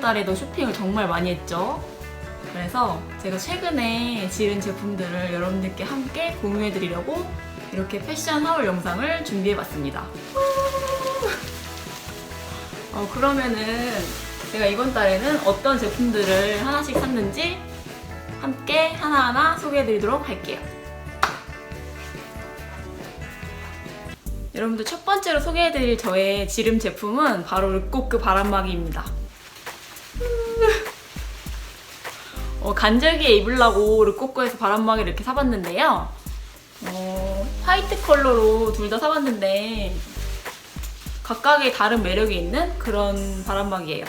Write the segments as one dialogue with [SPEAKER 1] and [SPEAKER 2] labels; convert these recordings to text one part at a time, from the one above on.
[SPEAKER 1] 이번 달에도 쇼핑을 정말 많이 했죠. 그래서 제가 최근에 지른 제품들을 여러분들께 함께 공유해드리려고 이렇게 패션 하울 영상을 준비해봤습니다. 어, 그러면은 제가 이번 달에는 어떤 제품들을 하나씩 샀는지 함께 하나하나 소개해드리도록 할게요. 여러분들 첫 번째로 소개해드릴 저의 지름 제품은 바로 르꼬크 바람막이입니다. 어, 간절기에 입으려고 르꼬크에서 바람막이를 이렇게 사봤는데요. 어, 화이트 컬러로 둘 다 사봤는데 각각의 다른 매력이 있는 그런 바람막이에요.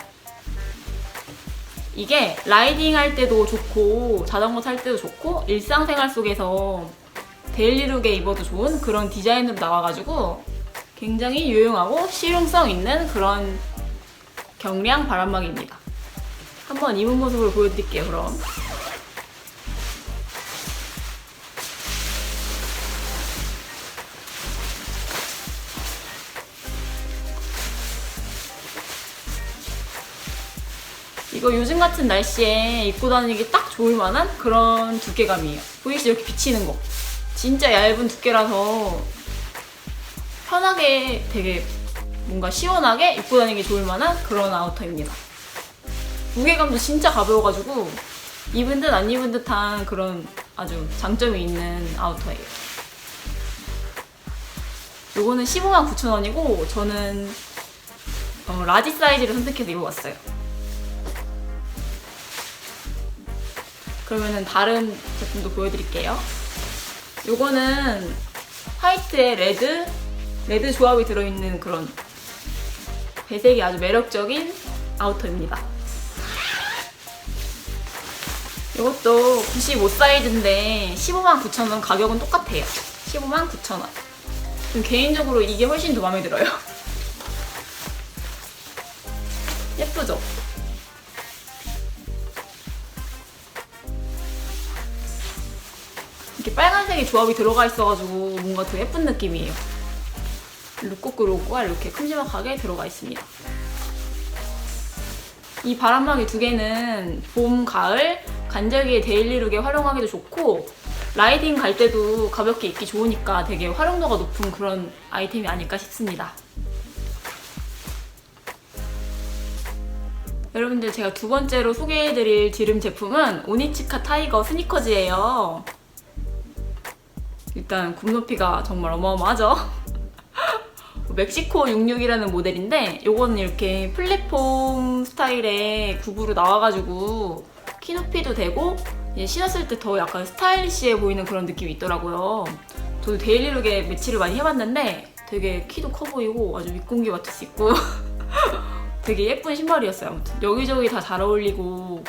[SPEAKER 1] 이게 라이딩 할 때도 좋고 자전거 탈 때도 좋고 일상생활 속에서 데일리룩에 입어도 좋은 그런 디자인으로 나와가지고 굉장히 유용하고 실용성 있는 그런 경량 바람막이입니다. 한번 입은 모습을 보여드릴게요, 그럼. 이거 요즘 같은 날씨에 입고 다니기 딱 좋을 만한 그런 두께감이에요. 보이시죠? 이렇게 비치는 거. 진짜 얇은 두께라서 편하게 되게 뭔가 시원하게 입고 다니기 좋을 만한 그런 아우터입니다. 무게감도 진짜 가벼워가지고 입은 듯 안 입은 듯한 그런 아주 장점이 있는 아우터예요. 요거는 15만 9천 원이고 저는 어, 라지 사이즈를 선택해서 입어봤어요. 그러면은 다른 제품도 보여드릴게요. 요거는 화이트에 레드, 레드 조합이 들어있는 그런 배색이 아주 매력적인 아우터입니다. 이것도 95 사이즈인데 15만 9천 원 가격은 똑같아요. 15만 9천 원. 좀 개인적으로 이게 훨씬 더 마음에 들어요. 예쁘죠? 이렇게 빨간색이 조합이 들어가 있어가지고 뭔가 더 예쁜 느낌이에요. 룩코크 로고가 이렇게 큼지막하게 들어가 있습니다. 이 바람막이 두 개는 봄, 가을, 간절기에 데일리룩에 활용하기도 좋고 라이딩 갈 때도 가볍게 입기 좋으니까 되게 활용도가 높은 그런 아이템이 아닐까 싶습니다. 여러분들 제가 두 번째로 소개해드릴 지름 제품은 오니치카 타이거 스니커즈예요. 일단 굽 높이가 정말 어마어마하죠? 멕시코 66이라는 모델인데 요거는 이렇게 플랫폼 스타일의 굽으로 나와가지고 키 높이도 되고 이제 신었을 때 더 약간 스타일리시해 보이는 그런 느낌이 있더라고요. 저도 데일리룩에 매치를 많이 해봤는데 되게 키도 커 보이고 아주 윗공기 맡을 수 있고 되게 예쁜 신발이었어요. 아무튼 여기저기 다 잘 어울리고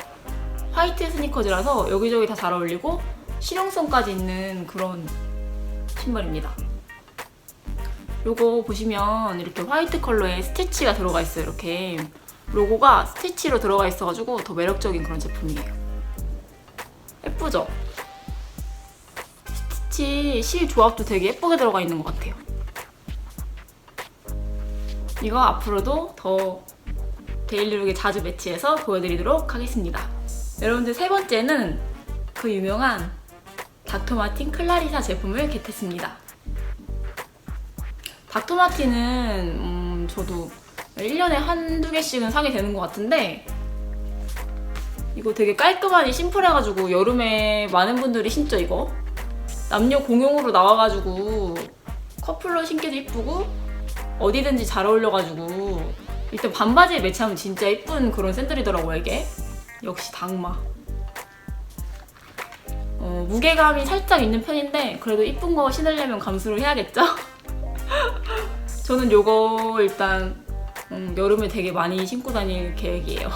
[SPEAKER 1] 화이트 스니커즈라서 여기저기 다 잘 어울리고 실용성까지 있는 그런 신발입니다. 요거 보시면 이렇게 화이트 컬러에 스티치가 들어가 있어요. 이렇게 로고가 스티치로 들어가 있어가지고 더 매력적인 그런 제품이에요. 예쁘죠? 스티치 실 조합도 되게 예쁘게 들어가 있는 것 같아요. 이거 앞으로도 더 데일리룩에 자주 매치해서 보여드리도록 하겠습니다. 여러분들 세 번째는 그 유명한 닥터마틴 클라리사 제품을 겟했습니다. 닥터마틴은 음, 저도 1년에 한두 개씩은 사게 되는 것 같은데 이거 되게 깔끔하니 심플해가지고 여름에 많은 분들이 신죠 이거? 남녀 공용으로 나와가지고 커플로 신기도 이쁘고 어디든지 잘 어울려가지고 일단 반바지에 매치하면 진짜 이쁜 그런 샌들이더라고요 이게. 역시 당마. 어, 무게감이 살짝 있는 편인데 그래도 이쁜 거 신으려면 감수를 해야겠죠? 저는 요거 일단 음, 여름에 되게 많이 신고 다닐 계획이에요.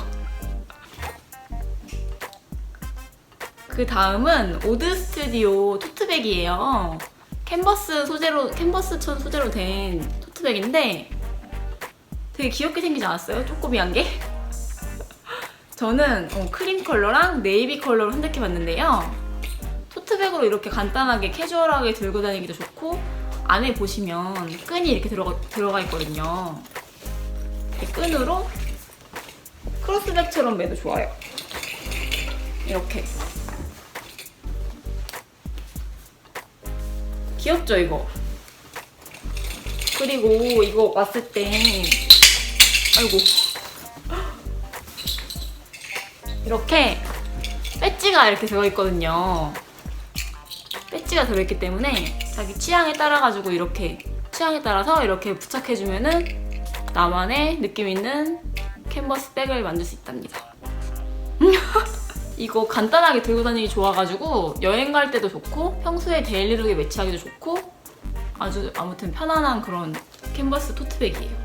[SPEAKER 1] 그 다음은 오드 스튜디오 토트백이에요. 캔버스 소재로 캔버스천 소재로 된 토트백인데 되게 귀엽게 생기지 않았어요? 쪼꼬미한 게? 저는 어, 크림 컬러랑 네이비 컬러로 선택해 봤는데요. 토트백으로 이렇게 간단하게 캐주얼하게 들고 다니기도 좋고 안에 보시면 끈이 이렇게 들어가, 들어가 있거든요. 이렇게 끈으로 크로스백처럼 매도 좋아요. 이렇게. 귀엽죠, 이거? 그리고 이거 왔을 때, 아이고. 이렇게 배지가 이렇게 들어있거든요. 배지가 들어있기 때문에 자기 취향에 따라가지고 이렇게 취향에 따라서 이렇게 부착해주면은 나만의 느낌 있는 캔버스 백을 만들 수 있답니다. 이거 간단하게 들고 다니기 좋아가지고 여행 갈 때도 좋고 평소에 데일리룩에 매치하기도 좋고 아주 아무튼 편안한 그런 캔버스 토트백이에요.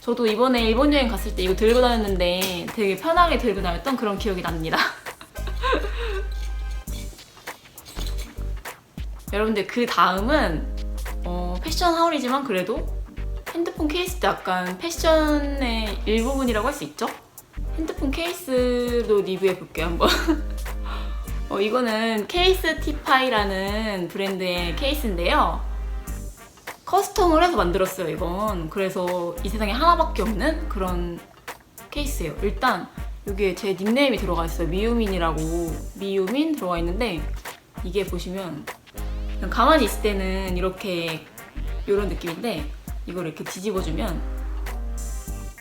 [SPEAKER 1] 저도 이번에 일본 여행 갔을 때 이거 들고 다녔는데 되게 편하게 들고 다녔던 그런 기억이 납니다. 여러분들 그 다음은 어, 패션 하울이지만 그래도 핸드폰 케이스도 약간 패션의 일부분이라고 할 수 있죠? 핸드폰 케이스도 리뷰해 볼게요 한번. 어, 이거는 케이스 티파이라는 브랜드의 케이스인데요. 커스텀을 해서 만들었어요 이건. 그래서 이 세상에 하나밖에 없는 그런 케이스예요. 일단 여기에 제 닉네임이 들어가 있어요. 미유민이라고 미유민 들어가 있는데 이게 보시면 가만히 있을 때는 이렇게 이런 느낌인데 이걸 이렇게 뒤집어주면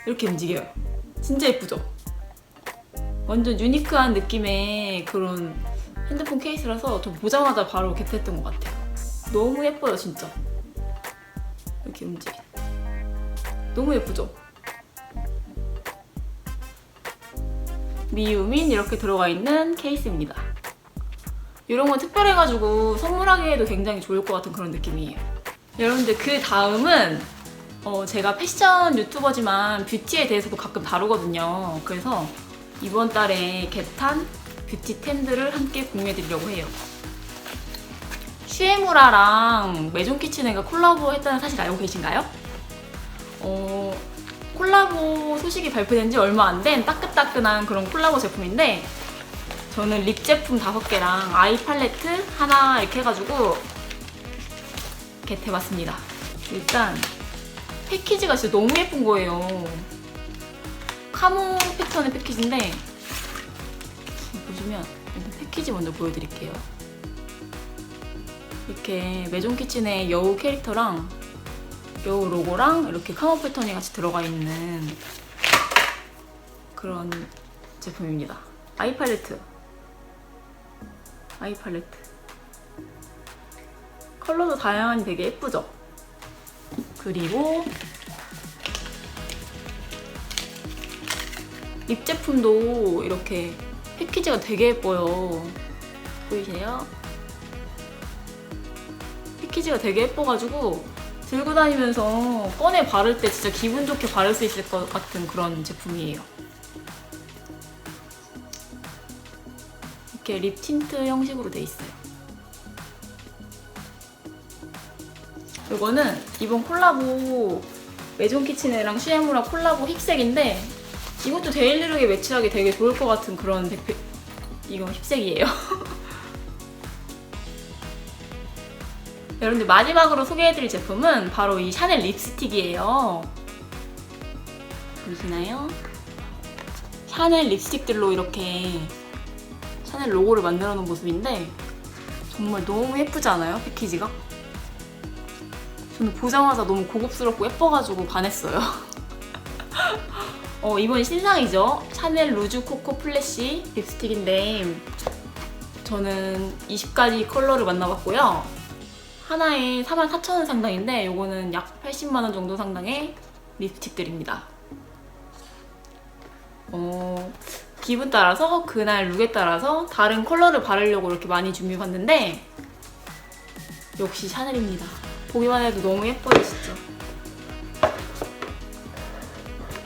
[SPEAKER 1] 이렇게 움직여요. 진짜 예쁘죠? 완전 유니크한 느낌의 그런 핸드폰 케이스라서 저 보자마자 바로 겟했던 것 같아요. 너무 예뻐요, 진짜. 이렇게 움직여. 너무 예쁘죠? 미유민 이렇게 들어가 있는 케이스입니다. 이런 건 특별해가지고 선물하기에도 굉장히 좋을 것 같은 그런 느낌이에요. 여러분들 그 다음은 어, 제가 패션 유튜버지만 뷰티에 대해서도 가끔 다루거든요. 그래서 이번 달에 겟한 뷰티템들을 함께 공유해 드리려고 해요. 슈에무라랑 메종키친애가 콜라보 했다는 사실 알고 계신가요? 어, 콜라보 소식이 발표된 지 얼마 안 된 따끈따끈한 그런 콜라보 제품인데 저는 립 제품 5개랑 아이 팔레트 하나 이렇게 해가지고 이렇게 해봤습니다. 일단 패키지가 진짜 너무 예쁜 거예요. 카모 패턴의 패키지인데 보시면 패키지 먼저 보여드릴게요. 이렇게 메종 키친의 여우 캐릭터랑 여우 로고랑 이렇게 카모 패턴이 같이 들어가 있는 그런 제품입니다. 아이 팔레트. 아이 팔레트. 컬러도 다양하니 되게 예쁘죠? 그리고 립 제품도 이렇게 패키지가 되게 예뻐요. 보이세요? 패키지가 되게 예뻐가지고 들고 다니면서 꺼내 바를 때 진짜 기분 좋게 바를 수 있을 것 같은 그런 제품이에요. 이렇게 립 틴트 형식으로 돼 있어요. 이거는 이번 콜라보 메종 키친애랑 슈에무라 콜라보 힙색인데 이것도 데일리룩에 매치하기 되게 좋을 것 같은 그런 백패... 이거 힙색이에요. 여러분들 마지막으로 소개해드릴 제품은 바로 이 샤넬 립스틱이에요. 보시나요? 샤넬 립스틱들로 이렇게 샤넬 로고를 만들어 놓은 모습인데 정말 너무 예쁘지 않아요? 패키지가? 저는 보자마자 너무 고급스럽고 예뻐가지고 반했어요. 어, 이번 신상이죠. 샤넬 루즈 코코 플래시 립스틱인데 저는 20가지 컬러를 만나봤고요. 하나에 44,000원 상당인데 이거는 약 80만원 정도 상당의 립스틱들입니다. 어, 기분 따라서 그날 룩에 따라서 다른 컬러를 바르려고 이렇게 많이 준비해봤는데 역시 샤넬입니다. 보기만 해도 너무 예뻐요, 진짜.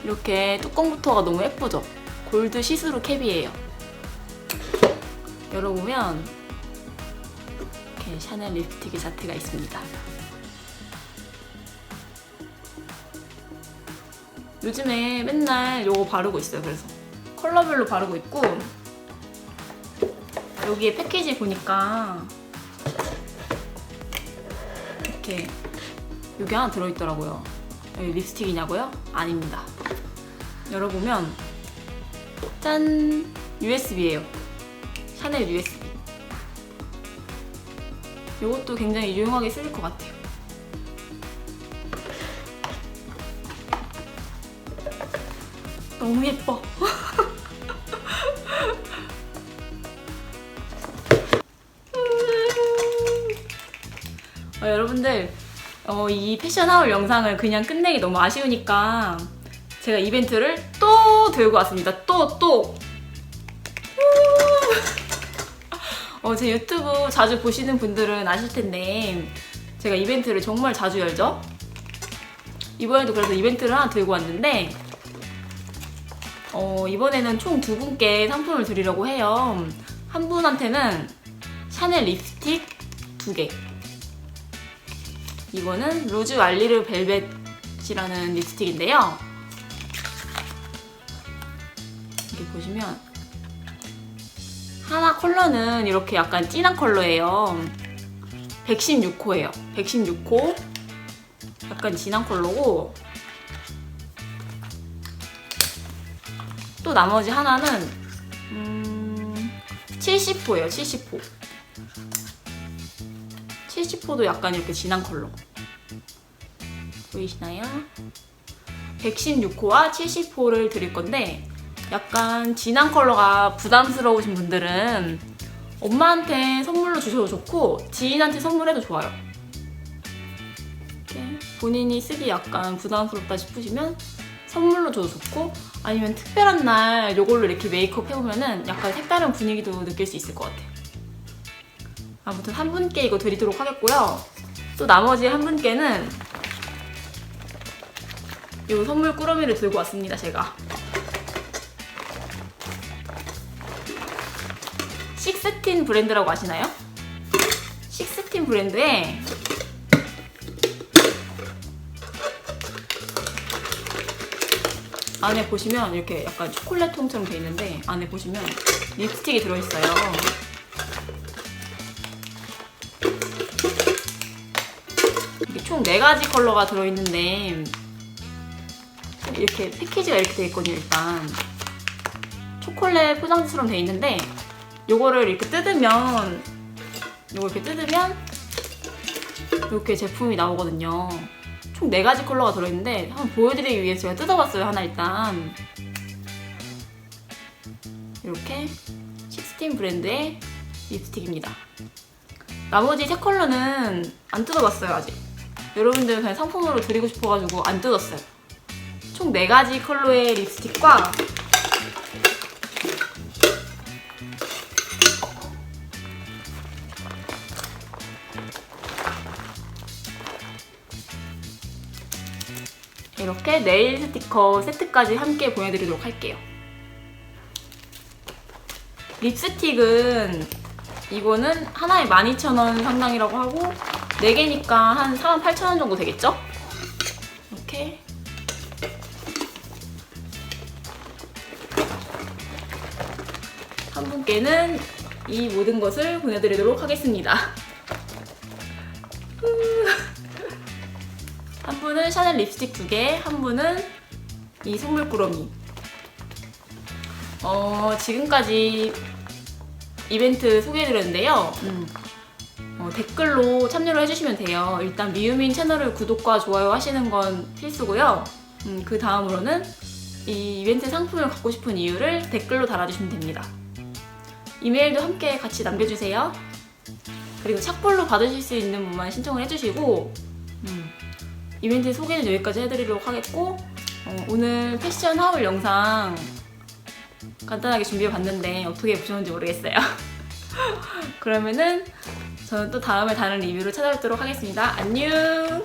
[SPEAKER 1] 이렇게 뚜껑부터가 너무 예쁘죠? 골드 시스루 캡이에요. 열어보면 이렇게 샤넬 립스틱의 자태가 있습니다. 요즘에 맨날 이거 바르고 있어요. 그래서 컬러별로 바르고 있고 여기에 패키지 보니까 이렇게 여기 하나 들어있더라고요. 여기 립스틱이냐고요? 아닙니다. 열어보면 짠 USB예요. 샤넬 USB. 이것도 굉장히 유용하게 쓰일 것 같아요. 너무 예뻐. 어, 여러분들 어, 이 패션 하울 영상을 그냥 끝내기 너무 아쉬우니까 제가 이벤트를 또 들고 왔습니다. 또 또. 어, 제 유튜브 자주 보시는 분들은 아실 텐데 제가 이벤트를 정말 자주 열죠. 이번에도 그래서 이벤트를 하나 들고 왔는데 어, 이번에는 총 두 분께 상품을 드리려고 해요. 한 분한테는 샤넬 립스틱 두 개. 이거는 로즈 알리르 벨벳이라는 립스틱인데요. 이렇게 보시면 하나 컬러는 이렇게 약간 진한 컬러예요. 116호예요. 116호. 약간 진한 컬러고 또 나머지 하나는 음, 70호예요. 70호. 70호도 약간 이렇게 진한 컬러. 보이시나요? 116호와 70호를 드릴 건데 약간 진한 컬러가 부담스러우신 분들은 엄마한테 선물로 주셔도 좋고 지인한테 선물해도 좋아요. 이렇게 본인이 쓰기 약간 부담스럽다 싶으시면 선물로 줘도 좋고 아니면 특별한 날 이걸로 이렇게 메이크업 해보면은 약간 색다른 분위기도 느낄 수 있을 것 같아요. 아무튼 한 분께 이거 드리도록 하겠고요. 또 나머지 한 분께는 이 선물 꾸러미를 들고 왔습니다, 제가. 식스틴 브랜드라고 아시나요? 식스틴 브랜드에 안에 보시면 이렇게 약간 초콜릿 통처럼 돼 있는데 안에 보시면 립스틱이 들어있어요. 총 4가지 컬러가 들어있는데 이렇게 패키지가 이렇게 돼 있거든요 일단. 초콜릿 포장지처럼 돼 있는데 요거를 이렇게 뜯으면 요거 이렇게 뜯으면 이렇게 제품이 나오거든요. 총 4가지 컬러가 들어있는데 한번 보여드리기 위해서 제가 뜯어봤어요 하나 일단. 이렇게 식스틴 브랜드의 립스틱입니다. 나머지 세 컬러는 안 뜯어봤어요 아직 여러분들 그냥 상품으로 드리고 싶어가지고 안 뜯었어요 총 4가지 컬러의 립스틱과 이렇게 네일 스티커 세트까지 함께 보내드리도록 할게요. 립스틱은 이거는 하나에 12,000원 상당이라고 하고 4개니까 한 48,000원 정도 되겠죠? 이렇게 한 분께는 이 모든 것을 보내드리도록 하겠습니다. 한 분은 샤넬 립스틱 두 개, 한 분은 이 선물 꾸러미. 어, 지금까지 이벤트 소개해드렸는데요. 음, 어, 댓글로 참여를 해주시면 돼요. 일단 미유민 채널을 구독과 좋아요 하시는 건 필수고요. 음, 그 다음으로는 이 이벤트 상품을 갖고 싶은 이유를 댓글로 달아주시면 됩니다. 이메일도 함께 같이 남겨주세요. 그리고 착불로 받으실 수 있는 분만 신청을 해주시고 음, 이벤트 소개는 여기까지 해드리도록 하겠고 어, 오늘 패션 하울 영상 간단하게 준비해봤는데 어떻게 보셨는지 모르겠어요. 그러면은 저는 또 다음에 다른 리뷰로 찾아뵙도록 하겠습니다. 안녕!